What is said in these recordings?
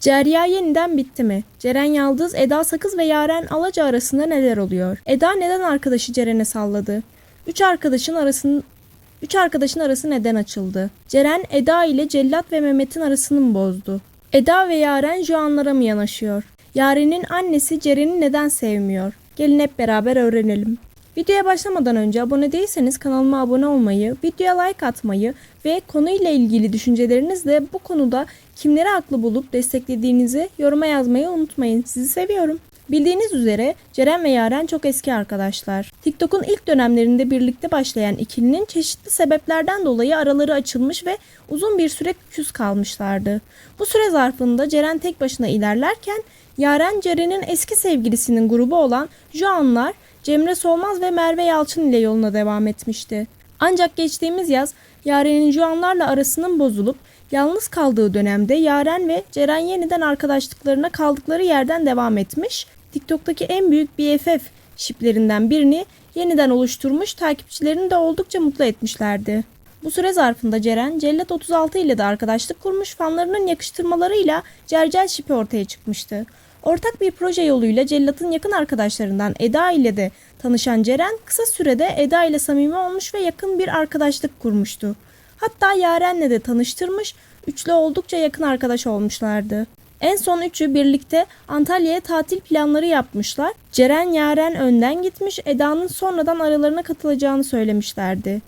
Cerya yeniden bitti mi? Ceren Yaldız, Eda Sakız ve Yaren Alaca arasında neler oluyor? Eda neden arkadaşı Ceren'e salladı? Üç arkadaşın arasının Üç arkadaşın arası neden açıldı? Ceren, Eda ile Cellat ve Mehmet'in arasını mı bozdu? Eda ve Yaren Juanlara mı yanaşıyor? Yaren'in annesi Ceren'i neden sevmiyor? Gelin hep beraber öğrenelim. Videoya başlamadan önce abone değilseniz kanalıma abone olmayı, videoya like atmayı ve konuyla ilgili düşüncelerinizle bu konuda kimleri haklı bulup desteklediğinizi yoruma yazmayı unutmayın. Sizi seviyorum. Bildiğiniz üzere Ceren ve Yaren çok eski arkadaşlar. TikTok'un ilk dönemlerinde birlikte başlayan ikilinin çeşitli sebeplerden dolayı araları açılmış ve uzun bir süre küs kalmışlardı. Bu süre zarfında Ceren tek başına ilerlerken Yaren Ceren'in eski sevgilisinin grubu olan Juanlar Cemre Solmaz ve Merve Yalçın ile yoluna devam etmişti. Ancak geçtiğimiz yaz Yaren'in Juanlarla arasının bozulup yalnız kaldığı dönemde Yaren ve Ceren yeniden arkadaşlıklarına kaldıkları yerden devam etmiş. TikTok'taki en büyük BFF şiplerinden birini yeniden oluşturmuş, takipçilerini de oldukça mutlu etmişlerdi. Bu süre zarfında Ceren, Cellat 36 ile de arkadaşlık kurmuş, fanlarının yakıştırmalarıyla Cercel şipi ortaya çıkmıştı. Ortak bir proje yoluyla Cellat'ın yakın arkadaşlarından Eda ile de tanışan Ceren kısa sürede Eda ile samimi olmuş ve yakın bir arkadaşlık kurmuştu. Hatta Yaren'le de tanıştırmış, üçlü oldukça yakın arkadaş olmuşlardı. En son üçü birlikte Antalya'ya tatil planları yapmışlar. Ceren Yaren önden gitmiş, Eda'nın sonradan aralarına katılacağını söylemişlerdi.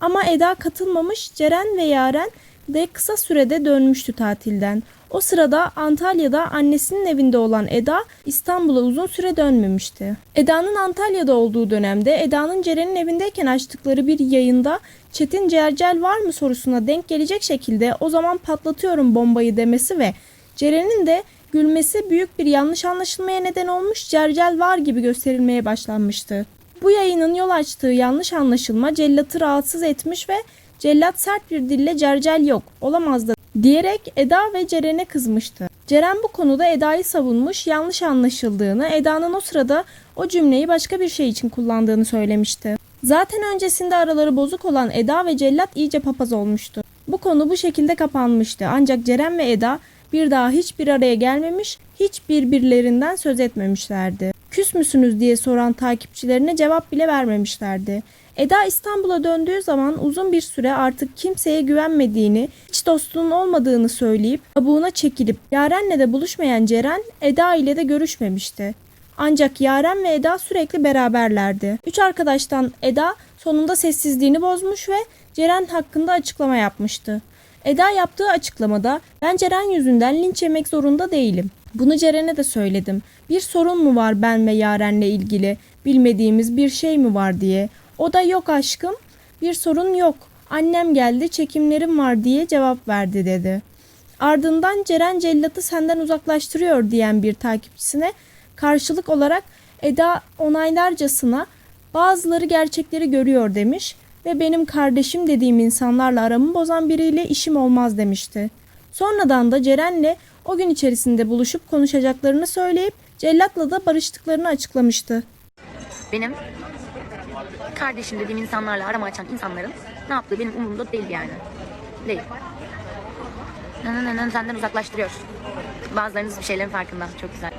Ama Eda katılmamış, Ceren ve Yaren de kısa sürede dönmüştü tatilden. O sırada Antalya'da annesinin evinde olan Eda İstanbul'a uzun süre dönmemişti. Eda'nın Antalya'da olduğu dönemde Eda'nın Ceren'in evindeyken açtıkları bir yayında Çetin Cercel var mı sorusuna denk gelecek şekilde o zaman patlatıyorum bombayı demesi ve Ceren'in de gülmesi büyük bir yanlış anlaşılmaya neden olmuş Cercel var gibi gösterilmeye başlanmıştı. Bu yayının yol açtığı yanlış anlaşılma Cellat'ı rahatsız etmiş ve Cellat sert bir dille Cercel yok olamaz da diyerek Eda ve Ceren'e kızmıştı. Ceren bu konuda Eda'yı savunmuş, yanlış anlaşıldığını, Eda'nın o sırada o cümleyi başka bir şey için kullandığını söylemişti. Zaten öncesinde araları bozuk olan Eda ve Cellat iyice papaz olmuştu. Bu konu bu şekilde kapanmıştı. Ancak Ceren ve Eda bir daha hiçbir araya gelmemiş, hiç birbirlerinden söz etmemişlerdi. Küs müsünüz diye soran takipçilerine cevap bile vermemişlerdi. Eda İstanbul'a döndüğü zaman uzun bir süre artık kimseye güvenmediğini, hiç dostunun olmadığını söyleyip kabuğuna çekilip Yaren'le de buluşmayan Ceren, Eda ile de görüşmemişti. Ancak Yaren ve Eda sürekli beraberlerdi. Üç arkadaştan Eda sonunda sessizliğini bozmuş ve Ceren hakkında açıklama yapmıştı. Eda yaptığı açıklamada ben Ceren yüzünden linç yemek zorunda değilim. Bunu Ceren'e de söyledim. Bir sorun mu var ben ve Yaren'le ilgili? Bilmediğimiz bir şey mi var diye. O da yok aşkım. Bir sorun yok. Annem geldi çekimlerim var diye cevap verdi dedi. Ardından Ceren Cellat'ı senden uzaklaştırıyor diyen bir takipçisine karşılık olarak Eda onaylarcasına bazıları gerçekleri görüyor demiş ve benim kardeşim dediğim insanlarla aramı bozan biriyle işim olmaz demişti. Sonradan da Ceren'le o gün içerisinde buluşup konuşacaklarını söyleyip Cellat'la da barıştıklarını açıklamıştı. benim kardeşim dediğim insanlarla arama açan insanların ne yaptığı benim umurumda değil yani. Değil. Nı senden uzaklaştırıyor. Bazılarınız bir şeylerin farkında. Çok güzel.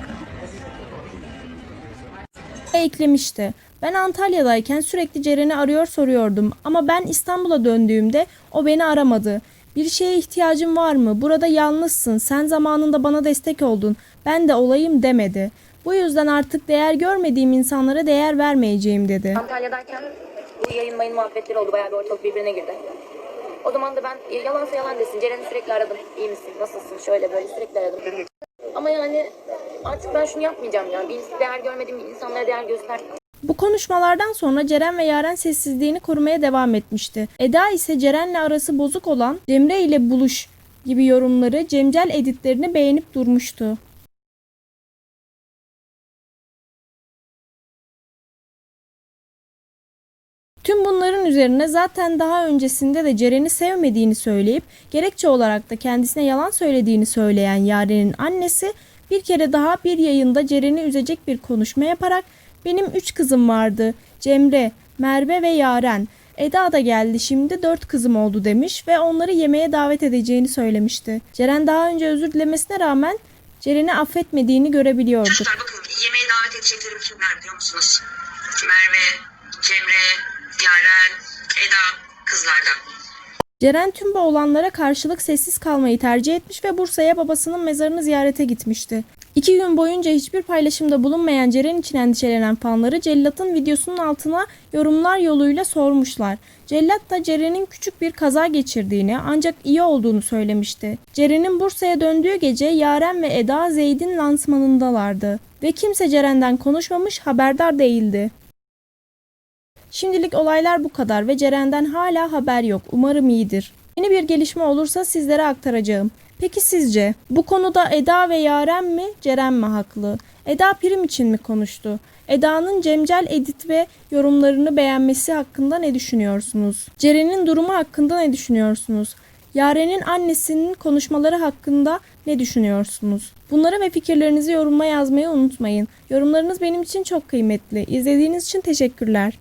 Eklemişti. Ben Antalya'dayken sürekli Ceren'i arıyor soruyordum ama ben İstanbul'a döndüğümde o beni aramadı. Bir şeye ihtiyacın var mı? Burada yalnızsın. Sen zamanında bana destek oldun. Ben de olayım demedi. Bu yüzden artık değer görmediğim insanlara değer vermeyeceğim dedi. Antalya'dayken bu yayın muhabbetleri oldu. Bayağı bir ortalık birbirine girdi. O zaman da ben yalansa yalan desin. Ceren'i sürekli aradım. İyi misin? Nasılsın? Şöyle böyle sürekli aradım. Ama yani artık ben şunu yapmayacağım ya. Bir değer görmediğim insanlara değer göster. Bu konuşmalardan sonra Ceren ve Yaren sessizliğini korumaya devam etmişti. Eda ise Ceren'le arası bozuk olan Cemre ile buluş gibi yorumları Cemcel editlerini beğenip durmuştu. Tüm bunların üzerine zaten daha öncesinde de Ceren'i sevmediğini söyleyip gerekçe olarak da kendisine yalan söylediğini söyleyen Yaren'in annesi bir kere daha bir yayında Ceren'i üzecek bir konuşma yaparak benim üç kızım vardı. Cemre, Merve ve Yaren. Eda da geldi şimdi dört kızım oldu demiş ve onları yemeğe davet edeceğini söylemişti. Ceren daha önce özür dilemesine rağmen Ceren'i affetmediğini görebiliyorduk. Çocuklar bakın yemeğe davet edeceklerim kimler biliyor musunuz? Merve, Cemre, Yaren, Eda kızlardan. Ceren tüm bu olanlara karşılık sessiz kalmayı tercih etmiş ve Bursa'ya babasının mezarını ziyarete gitmişti. İki gün boyunca hiçbir paylaşımda bulunmayan Ceren için endişelenen fanları Cellat'ın videosunun altına yorumlar yoluyla sormuşlar. Cellat da Ceren'in küçük bir kaza geçirdiğini ancak iyi olduğunu söylemişti. Ceren'in Bursa'ya döndüğü gece Yaren ve Eda Zeyd'in lansmanındalardı ve kimse Ceren'den konuşmamış haberdar değildi. Şimdilik olaylar bu kadar ve Ceren'den hala haber yok. Umarım iyidir. Yeni bir gelişme olursa sizlere aktaracağım. Peki sizce bu konuda Eda ve Yaren mi, Ceren mi haklı? Eda prim için mi konuştu? Eda'nın Cemcel edit ve yorumlarını beğenmesi hakkında ne düşünüyorsunuz? Ceren'in durumu hakkında ne düşünüyorsunuz? Yaren'in annesinin konuşmaları hakkında ne düşünüyorsunuz? Bunları ve fikirlerinizi yoruma yazmayı unutmayın. Yorumlarınız benim için çok kıymetli. İzlediğiniz için teşekkürler.